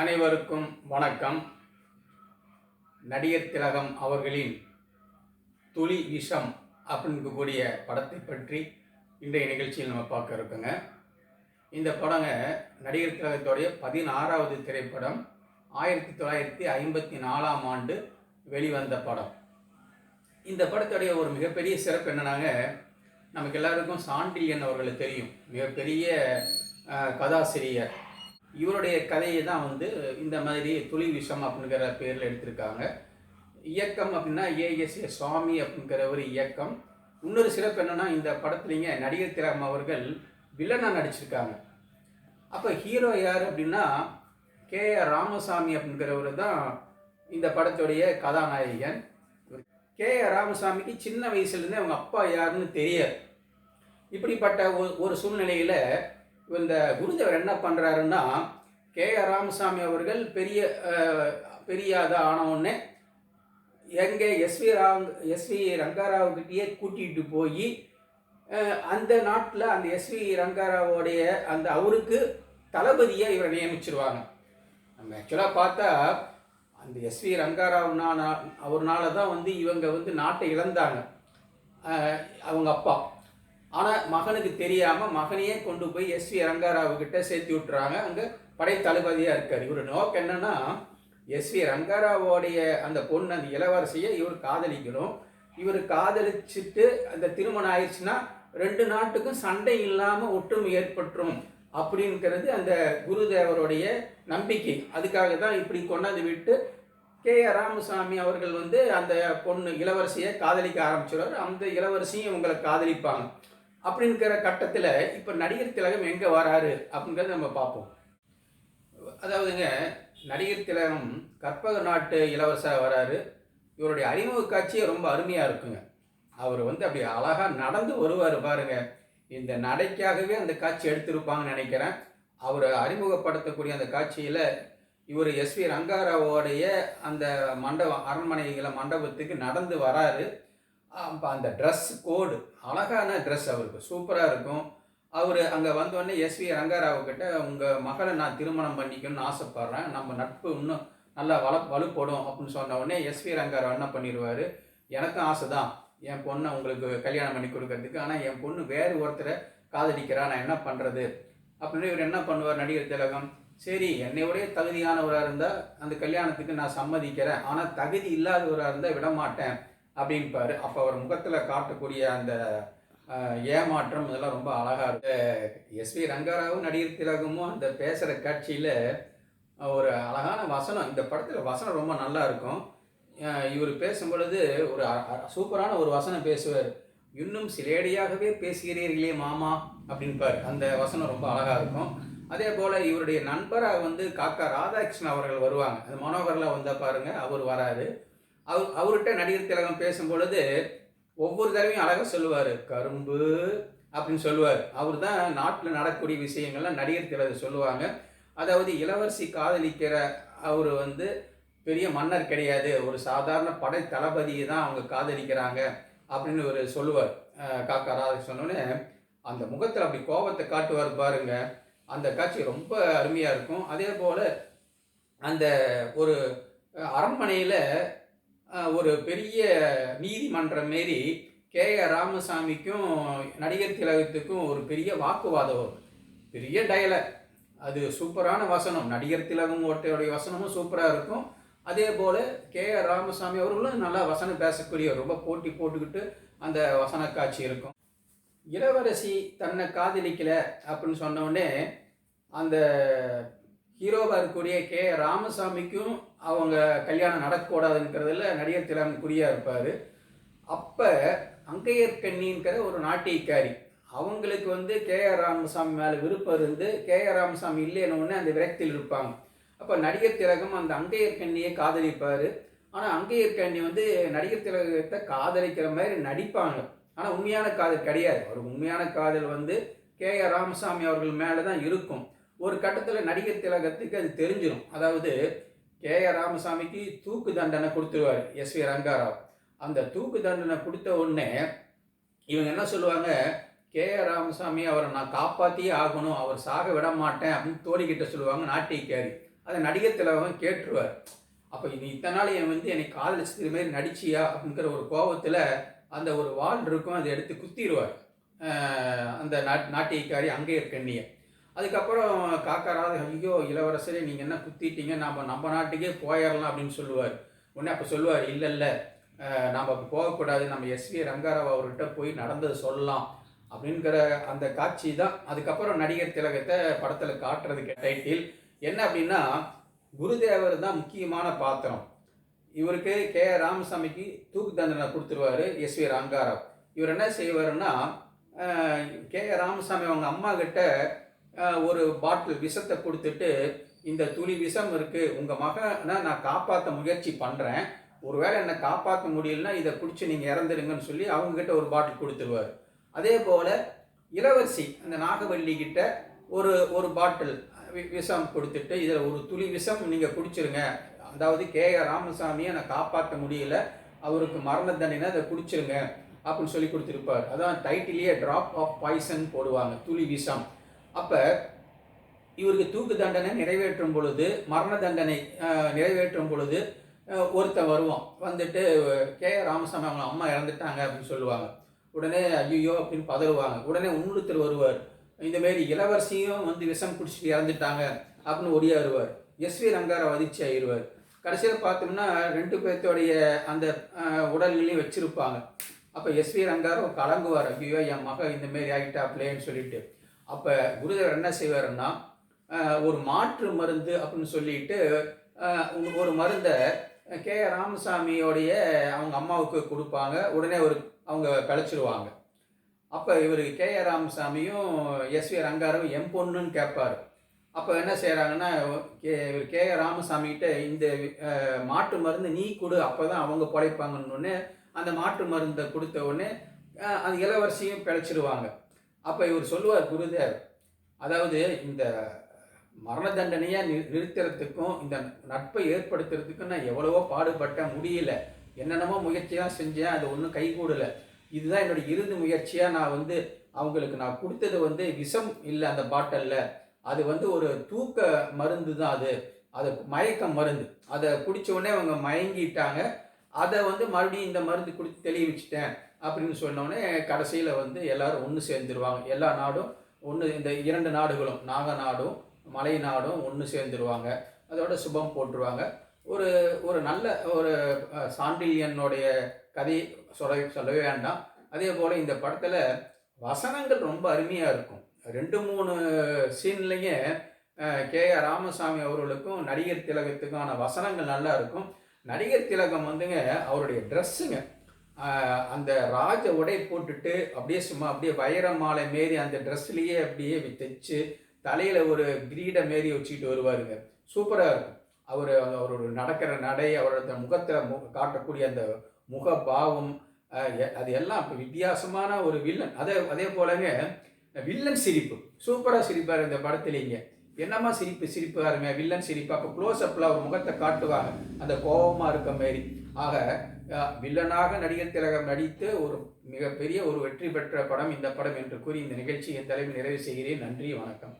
அனைவருக்கும் வணக்கம். நடிகர் திலகம் அவர்களின் துளி விஷம் அப்படின்னு கூடிய படத்தை பற்றி இன்றைய நிகழ்ச்சியில் நம்ம பார்க்க இருக்கோங்க. இந்த படங்க நடிகர் திலகத்துடைய பதினாறாவது திரைப்படம் ஆயிரத்தி தொள்ளாயிரத்தி ஐம்பத்தி நாலாம் ஆண்டு வெளிவந்த படம். இந்த படத்துடைய ஒரு மிகப்பெரிய சிறப்பு என்னன்னாங்க நமக்கு எல்லாருக்கும் சாண்டில்யன் அவர்களை தெரியும். மிகப்பெரிய கதாசிரியர். இவருடைய கதையை தான் வந்து இந்த மாதிரி துளி விஷம் அப்படிங்கிற பேரில் எடுத்திருக்காங்க. இயக்கம் அப்படின்னா ஏஎஸ்ஏ சுவாமி அப்படிங்கிற ஒரு இயக்கம். இன்னொரு சிறப்பு என்னென்னா இந்த படத்துலேங்க நடிகர் திலகம் அவர்கள் வில்லனாக நடிச்சிருக்காங்க. அப்போ ஹீரோ யார் அப்படின்னா கே ஆர் ராமசாமி அப்படிங்கிறவர் தான் இந்த படத்துடைய கதாநாயகன். கே ஆர் ராமசாமிக்கு சின்ன வயசுலேருந்தே அவங்க அப்பா யாருன்னு தெரியாது. இப்படிப்பட்ட ஒரு ஒரு சூழ்நிலையில் இந்த குருதேவர் என்ன பண்ணுறாருன்னா கே ஆர் ராமசாமி அவர்கள் பெரிய அஹ், பெரிய எங்கே எஸ்வி ராங் எஸ்வி ரங்காராவுக்கிட்டேயே கூட்டிகிட்டு போய் அந்த நாட்டில் அந்த எஸ்வி ரங்காராவோடைய அந்த அவருக்கு தளபதியை இவரை நியமிச்சிருவாங்க. நம்ம ஆக்சுவலாக பார்த்தா அந்த எஸ்வி ரங்காராவ்னால அவர்னால தான் வந்து இவங்க வந்து நாட்டை இழந்தாங்க. அவங்க அப்பா. ஆனால் மகனுக்கு தெரியாமல் மகனையே கொண்டு போய் எஸ்வி ரங்காராவுக்கிட்ட சேர்த்து விட்டுறாங்க. அங்கே படை தளபதியாக இருக்கார். இவர் நோக்கம் என்னன்னா எஸ்வி ரங்காராவோடைய அந்த பொண்ணு அந்த இளவரசியை இவர் காதலிக்கணும். இவர் காதலிச்சுட்டு அந்த திருமணம் ஆயிடுச்சுன்னா ரெண்டு நாட்டுக்கும் சண்டை இல்லாமல் ஒற்றுமை ஏற்பட்டுரும் அப்படிங்கிறது அந்த குருதேவருடைய நம்பிக்கை. அதுக்காக தான் இப்படி கொண்டாந்து விட்டு கே ஆர் ராமசாமி அவர்கள் வந்து அந்த பொண்ணு இளவரசியை காதலிக்க ஆரம்பிச்சிடுவார் அந்த இளவரசியும் இவங்களை காதலிப்பாங்க. அப்படிங்கிற கட்டத்தில் இப்போ நடிகர் திலகம் எங்கே வராரு அப்படிங்கிறத நம்ம பார்ப்போம். அதாவதுங்க நடிகர் திலகம் கற்பக நாட்டு இளவரசர் வராரு. இவருடைய அறிமுக காட்சியே ரொம்ப அருமையாக இருக்குங்க. அவர் வந்து அப்படி அழகாக நடந்து வருவார் பாருங்க. இந்த நடைக்காகவே அந்த காட்சி எடுத்திருப்பாங்கன்னு நினைக்கிறேன். அவர் அறிமுகப்படுத்தக்கூடிய அந்த காட்சியில் இவர் எஸ்வி ரங்காராவோடைய அந்த மண்டபம் அரண்மனைகளை மண்டபத்துக்கு நடந்து வராரு. அப்போ அந்த ட்ரெஸ் கோடு அழகான ட்ரெஸ் அவருக்கு. சூப்பராக இருக்கும். அவர் அங்கே வந்தோடனே எஸ்வி ரங்காராவ்கிட்ட உங்கள் மகளை நான் திருமணம் பண்ணிக்கணும்னு ஆசைப்பட்றேன். நம்ம நட்பு இன்னும் நல்லா வள வலுப்படும். அப்படின்னு சொன்ன உடனே எஸ்வி ரங்காராவ் என்ன பண்ணிடுவார்? எனக்கும் ஆசை தான் என் பொண்ணை உங்களுக்கு கல்யாணம் பண்ணி கொடுக்கறதுக்கு. ஆனால் என் பொண்ணு வேறு ஒருத்தரை காதலிக்கிறா. நான் என்ன பண்ணுறது அப்படின்னு இவர் என்ன பண்ணுவார் நடிகர் திலகம்? சரி என்னையோடய தகுதியானவராக இருந்தால் அந்த கல்யாணத்துக்கு நான் சம்மதிக்கிறேன். ஆனால் தகுதி இல்லாதவராக இருந்தால் விட மாட்டேன் அப்படின்பாரு. அப்போ அவர் முகத்தில் காட்டக்கூடிய அந்த ஏமாற்றம் இதெல்லாம் ரொம்ப அழகாக இருக்கு. எஸ்வி ரங்காராவும் நடிகர் திலகமும் அந்த பேசுகிற காட்சியில் ஒரு அழகான வசனம் இந்த படத்தில் வசனம் ரொம்ப நல்லா இருக்கும். இவர் பேசும் பொழுது ஒரு சூப்பரான ஒரு வசனம் பேசுவார். இன்னும் சிலேடியாகவே பேசுகிறீர்களே மாமா அப்படின்பார். அந்த வசனம் ரொம்ப அழகாக இருக்கும். அதே போல் இவருடைய நண்பராக வந்து காக்கா ராதாகிருஷ்ணன் அவர்கள் வருவாங்க. அது மனோகரில் வந்தால் பாருங்கள் அவர் வராரு. அவர் அவர்கிட்ட நடிகர் திலகம் பேசும்பொழுது ஒவ்வொரு தடவையும் அழகாக சொல்லுவார் கரும்பு அப்படின்னு சொல்லுவார். அவர் தான் நாட்டில் நடக்கக்கூடிய விஷயங்கள்லாம் நடிகர் திலகம் சொல்லுவாங்க. அதாவது இளவரசி காதலிக்கிற அவர் வந்து பெரிய மன்னர் கிடையாது. ஒரு சாதாரண படை தளபதியை தான் அவங்க காதலிக்கிறாங்க அப்படின்னு ஒரு சொல்லுவார். அஹ் காக்கா அந்த முகத்தில் அப்படி கோபத்தை காட்டுவார் பாருங்க. அந்த காட்சி ரொம்ப அருமையாக இருக்கும். அதே போல் அந்த ஒரு அரண்மனையில் ஒரு பெரிய நீதிமன்றம் மாரி கே. ஆர். ராமசாமிக்கும் நடிகர் திலகத்துக்கும் ஒரு பெரிய வாக்குவாதம் வரும். பெரிய டயலாக் அது சூப்பரான வசனம். நடிகர் திலகம் ஒருத்தருடைய வசனமும் சூப்பராக இருக்கும். அதே போல் கே. ஆர். ராமசாமி அவர்களும் நல்லா வசனம் பேசக்கூடிய ரொம்ப போட்டி போட்டுக்கிட்டு அந்த வசன காட்சி இருக்கும். இளவரசி தன்னை காதலிக்கல அப்படின்னு சொன்னோடனே அந்த ஹீரோவாக இருக்கக்கூடிய கே. ராமசாமிக்கும் அவங்க கல்யாணம் நடக்கக்கூடாதுங்கிறதுல நடிகர் திலகம் குறியாக இருப்பார். அப்போ அங்கையர்கண்ணிங்கிற ஒரு நாட்டியக்காரி அவங்களுக்கு வந்து கே ஆர் ராமசாமி மேலே விருப்பம் இருந்து கே ஆர் ராமசாமி இல்லைன்னு அந்த விரக்தியில் இருப்பாங்க. அப்போ நடிகர் திலகம் அந்த அங்கையர்கண்ணியை காதலிப்பார். ஆனால் அங்கையர்கண்ணி வந்து நடிகர் திலகத்தை காதலிக்கிற மாதிரி நடிப்பாங்க. ஆனால் உண்மையான காதல் கிடையாது. ஒரு உண்மையான காதல் வந்து கே ஆர் ராமசாமி அவர்கள் மேலே தான் இருக்கும். ஒரு கட்டத்தில் நடிகர் திலகத்துக்கு அது தெரிஞ்சிடும் அதாவது கே ஆர் ராமசாமிக்கு தூக்கு தண்டனை கொடுத்துருவார் எஸ் வி ரங்காராவ். அந்த தூக்கு தண்டனை கொடுத்த உடனே இவங்க என்ன சொல்லுவாங்க? கே ஆர் ராமசாமி அவரை நான் காப்பாற்றியே ஆகணும் அவர் சாக விட மாட்டேன் அப்படின்னு தோழிக்கிட்ட சொல்லுவாங்க நாட்டியக்காரி. அதை நடிகர் தலைவன் கேட்டுருவார். அப்போ இது இத்தனை நாள் என் வந்து என்னை காதலிச்சது மாதிரி நடிச்சியா அப்படிங்கிற ஒரு கோபத்தில் அந்த ஒரு வால் இருக்கும் அதை எடுத்து குத்திடுவார் அந்த நாட் நாட்டியக்காரி அங்கேயே கண்ணியை. அதுக்கப்புறம் காக்காராவது ஐயோ இளவரசரே நீங்கள் என்ன குத்திட்டீங்க? நம்ம நம்ம நாட்டுக்கே போயிடலாம் அப்படின்னு சொல்லுவார். உடனே அப்போ சொல்லுவார் இல்லை இல்லை நாம் அப்போ போகக்கூடாது. நம்ம எஸ்வி ரங்காராவ் அவர்கிட்ட போய் நடந்தது சொல்லலாம் அப்படிங்கிற அந்த காட்சி தான். அதுக்கப்புறம் நடிகர் திலகத்தை படத்தில் காட்டுறதுக்கு டைட்டில். என்ன அப்படின்னா குருதேவர் தான் முக்கியமான பாத்திரம். இவருக்கு கே. ராமசாமிக்கு தூக்கு தண்டனை கொடுத்துருவாரு எஸ். வி. ரங்காராவ். இவர் என்ன செய்வாருன்னா கே. ராமசாமி அவங்க அம்மா கிட்ட ஒரு பாட்டில் விஷத்தை கொடுத்துட்டு இந்த துளி விஷம் இருக்குது உங்கள் மகனை நான் காப்பாற்ற முயற்சி பண்ணுறேன் ஒருவேளை என்னை காப்பாற்ற முடியலன்னா இதை குடிச்சு நீங்கள் இறந்துடுங்கன்னு சொல்லி அவங்கக்கிட்ட ஒரு பாட்டில் கொடுத்துருவாரு. அதே போல் இளவரசி அந்த நாகவல்லி கிட்ட ஒரு ஒரு பாட்டில் விஷம் கொடுத்துட்டு இதில் ஒரு துளி விஷம் நீங்கள் குடிச்சிருங்க. அதாவது கே. ஆர். ராமசாமியை நான் காப்பாற்ற முடியல. அவருக்கு மரண தண்டனை அதை குடிச்சிருங்க. அப்படின்னு சொல்லி கொடுத்துருப்பார். அதான் டைட்டிலேயே ட்ராப் ஆஃப் பாய்சன் போடுவாங்க துளி விஷம். அப்போ இவருக்கு தூக்கு தண்டனை நிறைவேற்றும் பொழுது மரண தண்டனை நிறைவேற்றும் பொழுது ஒருத்தன் வருவான். வந்துட்டு கே ராமசாமி அவங்க அம்மா இறந்துட்டாங்க அப்படின்னு சொல்லுவாங்க. உடனே ஐயோ அப்படின்னு பதறுவாங்க. உடனே இன்னொருத்தர் வருவார். இந்தமாரி இளவரசியும் வந்து விஷம் குடிச்சிட்டு இறந்துட்டாங்க அப்படின்னு ஒடியாருவார். எஸ் வி ரங்காராவ் அதிர்ச்சி ஆயிடுவார் கடைசியில் பார்த்தோம்னா ரெண்டு பேர்த்தோடைய அந்த உடல்களையும் வச்சிருப்பாங்க. அப்போ எஸ் வி ரங்காராவ் கலங்குவார். ஐயோ என் மக இந்தமாரி ஆகிட்டாப்லேன்னு சொல்லிட்டு. அப்போ குருதேவர் என்ன செய்வாருன்னா ஒரு மாற்று மருந்து அப்படின்னு சொல்லிட்டு ஒரு மருந்தை கே ராமசாமியோடைய அவங்க அம்மாவுக்கு கொடுப்பாங்க. உடனே ஒரு அவங்க கழிச்சிருவாங்க. அப்போ இவர் கே ஏ ராமசாமியும் எஸ் வி ரங்காரும் எம் பொண்ணுன்னு கேட்பார். அப்போ என்ன செய்கிறாங்கன்னா கே இவர் கே ஆர் ராமசாமிகிட்ட இந்த மாட்டு மருந்து நீ கொடு அப்போ தான் அவங்க பிழைப்பாங்கன்னு அந்த மாட்டு மருந்தை கொடுத்த உடனே அந்த இளவரசியும் பிழைச்சிருவாங்க. அப்போ இவர் சொல்லுவார் குருதேவ் அதாவது இந்த மரண தண்டனையை நி நிறுத்துறதுக்கும் இந்த நட்பை ஏற்படுத்துறதுக்கும் நான் எவ்வளவோ பாடுபட்டேன் முடியல. என்னென்னமோ முயற்சியாக செஞ்சேன் அது ஒன்றும் கைகூடலை. இதுதான் என்னோட இறுதி முயற்சியாக நான் வந்து அவங்களுக்கு நான் கொடுத்தது வந்து விஷம் இல்லை அந்த பாட்டிலில். அது வந்து ஒரு தூக்க மருந்து தான் அது. அது மயக்க மருந்து. அதை குடித்த உடனே அவங்க மயங்கிட்டாங்க. அதை வந்து மறுபடியும் இந்த மருந்து குடித்து தெளிவிச்சிட்டேன். அப்படின்னு சொன்னோடனே கடைசியில் வந்து எல்லாரும் ஒன்று சேர்ந்துருவாங்க. எல்லா நாடும் ஒன்று இந்த இரண்டு நாடுகளும் நாக நாடும் மலை நாடும் ஒன்று சேர்ந்துருவாங்க. அதோட சுபம் போட்டுருவாங்க ஒரு ஒரு நல்ல ஒரு சாண்டில்யனுடைய கதை சொல்ல சொல்லவே வேண்டாம். அதே போல் இந்த படத்தில் வசனங்கள் ரொம்ப அருமையாக இருக்கும். ரெண்டு மூணு சீன்லேயே கே ஆர் ராமசாமி அவர்களுக்கும் நடிகர் திலகத்துக்கான வசனங்கள் நல்லா இருக்கும். நடிகர் திலகம் வந்துங்க அவருடைய ட்ரெஸ்ஸுங்க அந்த ராஜ உடை போட்டுட்டு அப்படியே சும்மா அப்படியே வைர மாலை மாரி அந்த ட்ரெஸ்லேயே அப்படியே தைச்சு தலையில் ஒரு கிரீட மாரி வச்சுக்கிட்டு வருவாருங்க. சூப்பராக இருக்கும். அவர் அவரோட நடக்கிற நடை அவரோட முகத்தில் மு காட்டக்கூடிய அந்த முக பாவம் அது எல்லாம் இப்போ வித்தியாசமான ஒரு வில்லன். அதே அதே போலங்க வில்லன் சிரிப்பு. சூப்பராக சிரிப்பார் இந்த படத்துலேங்க என்னம்மா சிரிப்பு சிரிப்பாருங்க வில்லன் சிரிப்பு? அப்போ க்ளோஸ் அப்பில் அவர் முகத்தை காட்டுவாங்க. அந்த கோபமாக இருக்க மாரி. ஆக வில்லனாக நடிகர் திலகம் நடித்து ஒரு மிகப்பெரிய ஒரு வெற்றி பெற்ற படம் இந்த படம் என்று கூறி இந்த நிகழ்ச்சியை தலைமை நிறைவு செய்கிறேன். நன்றி வணக்கம்.